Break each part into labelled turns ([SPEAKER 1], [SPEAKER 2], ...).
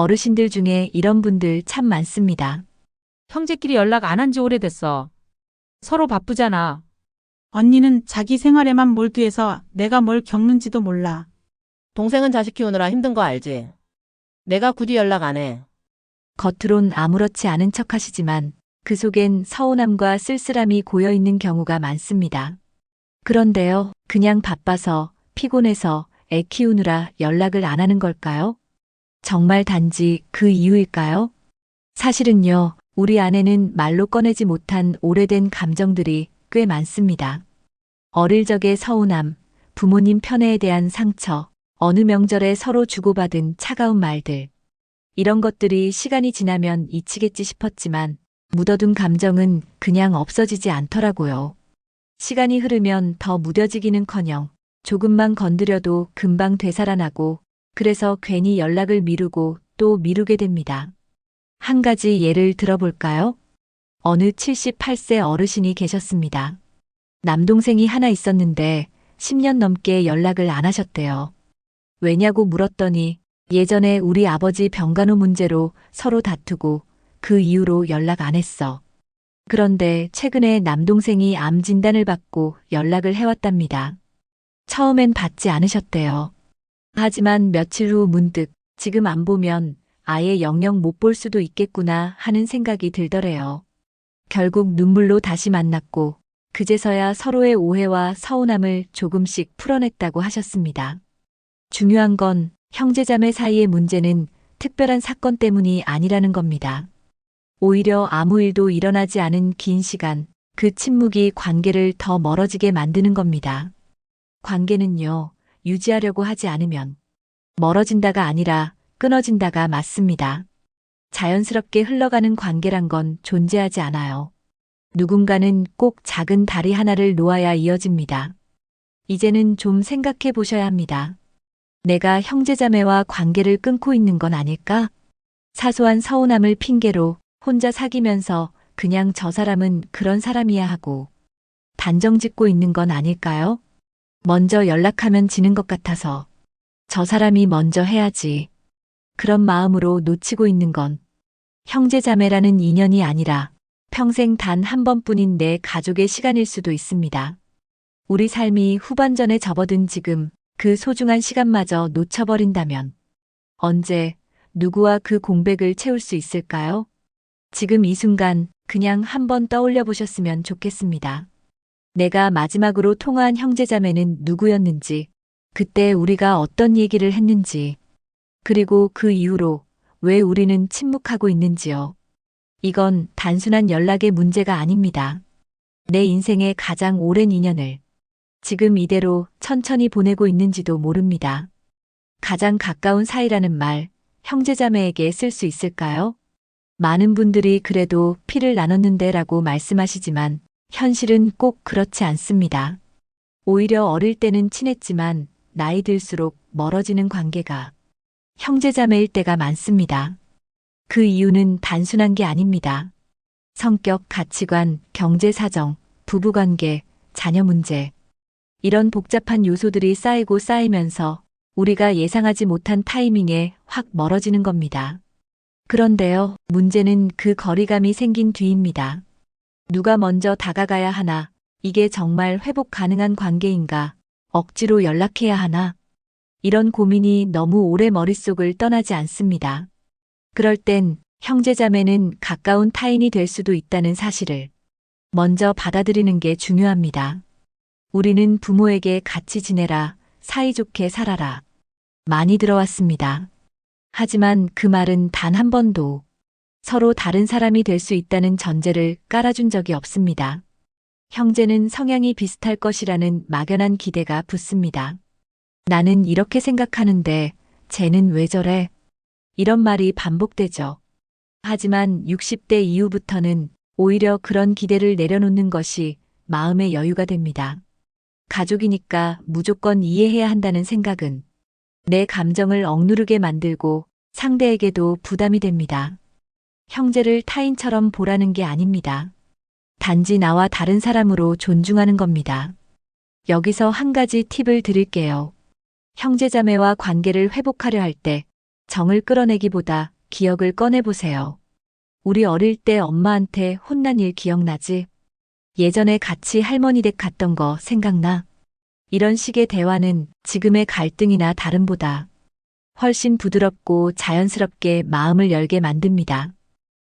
[SPEAKER 1] 어르신들 중에 이런 분들 참 많습니다.
[SPEAKER 2] 형제끼리 연락 안 한 지 오래됐어. 서로 바쁘잖아.
[SPEAKER 3] 언니는 자기 생활에만 몰두해서 내가 뭘 겪는지도 몰라.
[SPEAKER 4] 동생은 자식 키우느라 힘든 거 알지? 내가 굳이 연락 안 해.
[SPEAKER 1] 겉으론 아무렇지 않은 척 하시지만 그 속엔 서운함과 쓸쓸함이 고여 있는 경우가 많습니다. 그런데요, 그냥 바빠서, 피곤해서 애 키우느라 연락을 안 하는 걸까요? 정말 단지 그 이유일까요? 사실은요, 우리 안에는 말로 꺼내지 못한 오래된 감정들이 꽤 많습니다. 어릴 적의 서운함, 부모님 편애에 대한 상처, 어느 명절에 서로 주고받은 차가운 말들. 이런 것들이 시간이 지나면 잊히겠지 싶었지만 묻어둔 감정은 그냥 없어지지 않더라고요. 시간이 흐르면 더 무뎌지기는 커녕 조금만 건드려도 금방 되살아나고 그래서 괜히 연락을 미루고 또 미루게 됩니다. 한 가지 예를 들어볼까요? 어느 78세 어르신이 계셨습니다. 남동생이 하나 있었는데 10년 넘게 연락을 안 하셨대요. 왜냐고 물었더니 예전에 우리 아버지 병간호 문제로 서로 다투고 그 이후로 연락 안 했어. 그런데 최근에 남동생이 암 진단을 받고 연락을 해왔답니다. 처음엔 받지 않으셨대요. 하지만 며칠 후 문득 지금 안 보면 아예 영영 못 볼 수도 있겠구나 하는 생각이 들더래요. 결국 눈물로 다시 만났고 그제서야 서로의 오해와 서운함을 조금씩 풀어냈다고 하셨습니다. 중요한 건 형제자매 사이의 문제는 특별한 사건 때문이 아니라는 겁니다. 오히려 아무 일도 일어나지 않은 긴 시간, 그 침묵이 관계를 더 멀어지게 만드는 겁니다. 관계는요, 유지하려고 하지 않으면 멀어진다가 아니라 끊어진다가 맞습니다. 자연스럽게 흘러가는 관계란 건 존재하지 않아요. 누군가는 꼭 작은 다리 하나를 놓아야 이어집니다. 이제는 좀 생각해 보셔야 합니다. 내가 형제자매와 관계를 끊고 있는 건 아닐까? 사소한 서운함을 핑계로 혼자 사귀면서 그냥 저 사람은 그런 사람이야 하고 단정 짓고 있는 건 아닐까요? 먼저 연락하면 지는 것 같아서 저 사람이 먼저 해야지. 그런 마음으로 놓치고 있는 건 형제자매라는 인연이 아니라 평생 단 한 번뿐인 내 가족의 시간일 수도 있습니다. 우리 삶이 후반전에 접어든 지금 그 소중한 시간마저 놓쳐버린다면 언제 누구와 그 공백을 채울 수 있을까요? 지금 이 순간 그냥 한번 떠올려 보셨으면 좋겠습니다. 내가 마지막으로 통화한 형제자매는 누구였는지, 그때 우리가 어떤 얘기를 했는지, 그리고 그 이후로 왜 우리는 침묵하고 있는지요. 이건 단순한 연락의 문제가 아닙니다. 내 인생의 가장 오랜 인연을 지금 이대로 천천히 보내고 있는지도 모릅니다. 가장 가까운 사이라는 말, 형제자매에게 쓸 수 있을까요? 많은 분들이 그래도 피를 나눴는데 라고 말씀하시지만 현실은 꼭 그렇지 않습니다. 오히려 어릴 때는 친했지만 나이 들수록 멀어지는 관계가 형제자매일 때가 많습니다. 그 이유는 단순한 게 아닙니다. 성격, 가치관, 경제 사정, 부부관계, 자녀 문제. 이런 복잡한 요소들이 쌓이고 쌓이면서 우리가 예상하지 못한 타이밍에 확 멀어지는 겁니다. 그런데요, 문제는 그 거리감이 생긴 뒤입니다. 누가 먼저 다가가야 하나, 이게 정말 회복 가능한 관계인가, 억지로 연락해야 하나, 이런 고민이 너무 오래 머릿속을 떠나지 않습니다. 그럴 땐 형제자매는 가까운 타인이 될 수도 있다는 사실을 먼저 받아들이는 게 중요합니다. 우리는 부모에게 같이 지내라, 사이좋게 살아라. 많이 들어왔습니다. 하지만 그 말은 단 한 번도 서로 다른 사람이 될 수 있다는 전제를 깔아준 적이 없습니다. 형제는 성향이 비슷할 것이라는 막연한 기대가 붙습니다. 나는 이렇게 생각하는데 쟤는 왜 저래? 이런 말이 반복되죠. 하지만 60대 이후부터는 오히려 그런 기대를 내려놓는 것이 마음의 여유가 됩니다. 가족이니까 무조건 이해해야 한다는 생각은 내 감정을 억누르게 만들고 상대에게도 부담이 됩니다. 형제를 타인처럼 보라는 게 아닙니다. 단지 나와 다른 사람으로 존중하는 겁니다. 여기서 한 가지 팁을 드릴게요. 형제자매와 관계를 회복하려 할 때 정을 끌어내기보다 기억을 꺼내보세요. 우리 어릴 때 엄마한테 혼난 일 기억나지? 예전에 같이 할머니 댁 갔던 거 생각나? 이런 식의 대화는 지금의 갈등이나 다름보다 훨씬 부드럽고 자연스럽게 마음을 열게 만듭니다.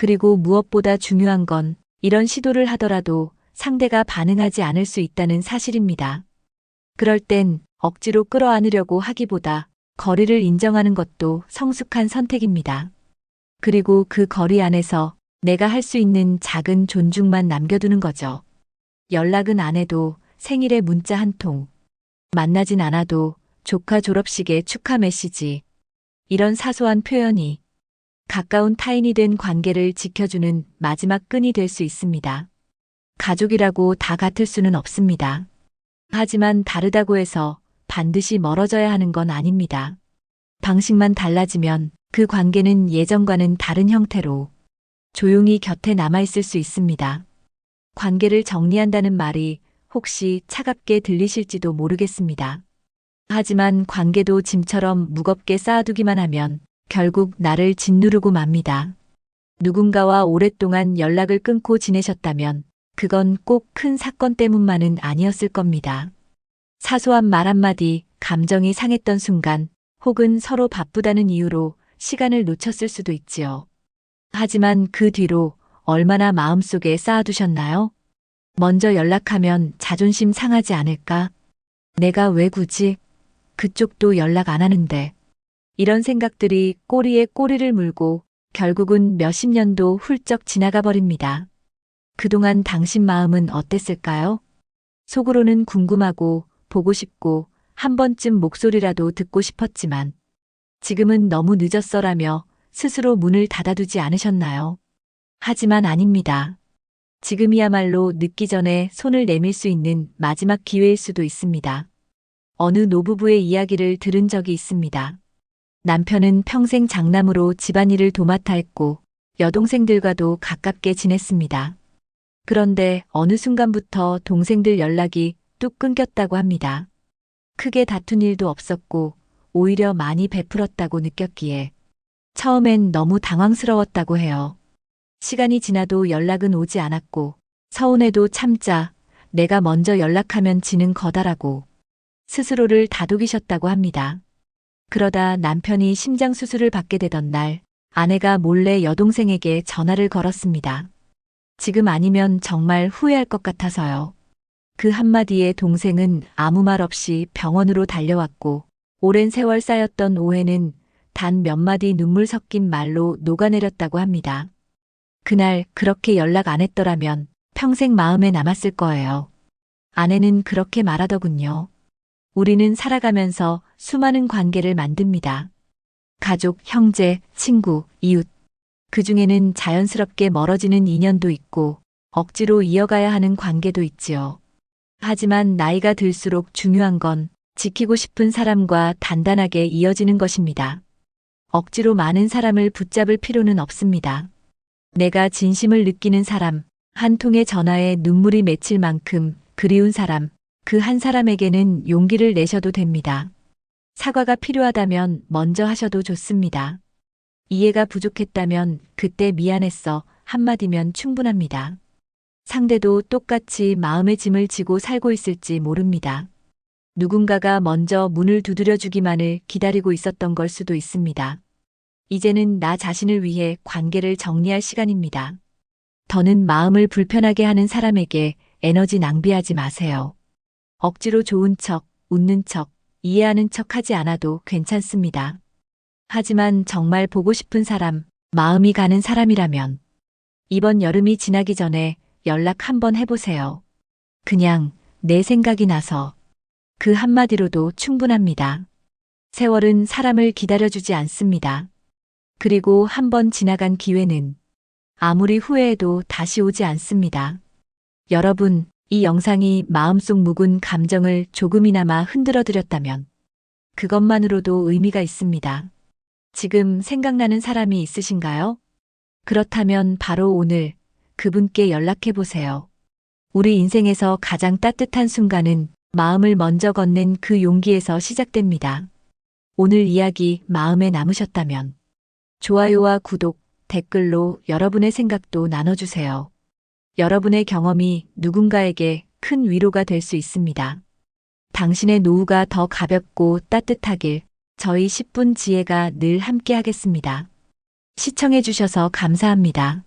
[SPEAKER 1] 그리고 무엇보다 중요한 건 이런 시도를 하더라도 상대가 반응하지 않을 수 있다는 사실입니다. 그럴 땐 억지로 끌어안으려고 하기보다 거리를 인정하는 것도 성숙한 선택입니다. 그리고 그 거리 안에서 내가 할 수 있는 작은 존중만 남겨두는 거죠. 연락은 안 해도 생일에 문자 한 통. 만나진 않아도 조카 졸업식에 축하 메시지. 이런 사소한 표현이 가까운 타인이 된 관계를 지켜주는 마지막 끈이 될 수 있습니다. 가족이라고 다 같을 수는 없습니다. 하지만 다르다고 해서 반드시 멀어져야 하는 건 아닙니다. 방식만 달라지면 그 관계는 예전과는 다른 형태로 조용히 곁에 남아있을 수 있습니다. 관계를 정리한다는 말이 혹시 차갑게 들리실지도 모르겠습니다. 하지만 관계도 짐처럼 무겁게 쌓아두기만 하면 결국 나를 짓누르고 맙니다. 누군가와 오랫동안 연락을 끊고 지내셨다면 그건 꼭 큰 사건 때문만은 아니었을 겁니다. 사소한 말 한마디, 감정이 상했던 순간, 혹은 서로 바쁘다는 이유로 시간을 놓쳤을 수도 있지요. 하지만 그 뒤로 얼마나 마음속에 쌓아두셨나요? 먼저 연락하면 자존심 상하지 않을까? 내가 왜 굳이? 그쪽도 연락 안 하는데. 이런 생각들이 꼬리에 꼬리를 물고 결국은 몇십 년도 훌쩍 지나가 버립니다. 그동안 당신 마음은 어땠을까요? 속으로는 궁금하고 보고 싶고 한 번쯤 목소리라도 듣고 싶었지만 지금은 너무 늦었어라며 스스로 문을 닫아두지 않으셨나요? 하지만 아닙니다. 지금이야말로 늦기 전에 손을 내밀 수 있는 마지막 기회일 수도 있습니다. 어느 노부부의 이야기를 들은 적이 있습니다. 남편은 평생 장남으로 집안일을 도맡아 했고 여동생들과도 가깝게 지냈습니다. 그런데 어느 순간부터 동생들 연락이 뚝 끊겼다고 합니다. 크게 다툰 일도 없었고 오히려 많이 베풀었다고 느꼈기에 처음엔 너무 당황스러웠다고 해요. 시간이 지나도 연락은 오지 않았고 서운해도 참자 내가 먼저 연락하면 지는 거다라고 스스로를 다독이셨다고 합니다. 그러다 남편이 심장 수술을 받게 되던 날 아내가 몰래 여동생에게 전화를 걸었습니다. 지금 아니면 정말 후회할 것 같아서요. 그 한마디에 동생은 아무 말 없이 병원으로 달려왔고 오랜 세월 쌓였던 오해는 단 몇 마디 눈물 섞인 말로 녹아내렸다고 합니다. 그날 그렇게 연락 안 했더라면 평생 마음에 남았을 거예요. 아내는 그렇게 말하더군요. 우리는 살아가면서 수많은 관계를 만듭니다. 가족, 형제, 친구, 이웃. 그 중에는 자연스럽게 멀어지는 인연도 있고 억지로 이어가야 하는 관계도 있지요. 하지만 나이가 들수록 중요한 건 지키고 싶은 사람과 단단하게 이어지는 것입니다. 억지로 많은 사람을 붙잡을 필요는 없습니다. 내가 진심을 느끼는 사람, 한 통의 전화에 눈물이 맺힐 만큼 그리운 사람, 그 한 사람에게는 용기를 내셔도 됩니다. 사과가 필요하다면 먼저 하셔도 좋습니다. 이해가 부족했다면 그때 미안했어 한마디면 충분합니다. 상대도 똑같이 마음의 짐을 지고 살고 있을지 모릅니다. 누군가가 먼저 문을 두드려 주기만을 기다리고 있었던 걸 수도 있습니다. 이제는 나 자신을 위해 관계를 정리할 시간입니다. 더는 마음을 불편하게 하는 사람에게 에너지 낭비하지 마세요. 억지로 좋은 척, 웃는 척, 이해하는 척 하지 않아도 괜찮습니다. 하지만 정말 보고 싶은 사람, 마음이 가는 사람이라면 이번 여름이 지나기 전에 연락 한번 해보세요. 그냥 내 생각이 나서 그 한마디로도 충분합니다. 세월은 사람을 기다려주지 않습니다. 그리고 한번 지나간 기회는 아무리 후회해도 다시 오지 않습니다. 여러분, 이 영상이 마음속 묵은 감정을 조금이나마 흔들어 드렸다면 그것만으로도 의미가 있습니다. 지금 생각나는 사람이 있으신가요? 그렇다면 바로 오늘 그분께 연락해 보세요. 우리 인생에서 가장 따뜻한 순간은 마음을 먼저 건넨 그 용기에서 시작됩니다. 오늘 이야기 마음에 남으셨다면 좋아요와 구독, 댓글로 여러분의 생각도 나눠주세요. 여러분의 경험이 누군가에게 큰 위로가 될 수 있습니다. 당신의 노후가 더 가볍고 따뜻하길 저희 10분 지혜가 늘 함께 하겠습니다. 시청해주셔서 감사합니다.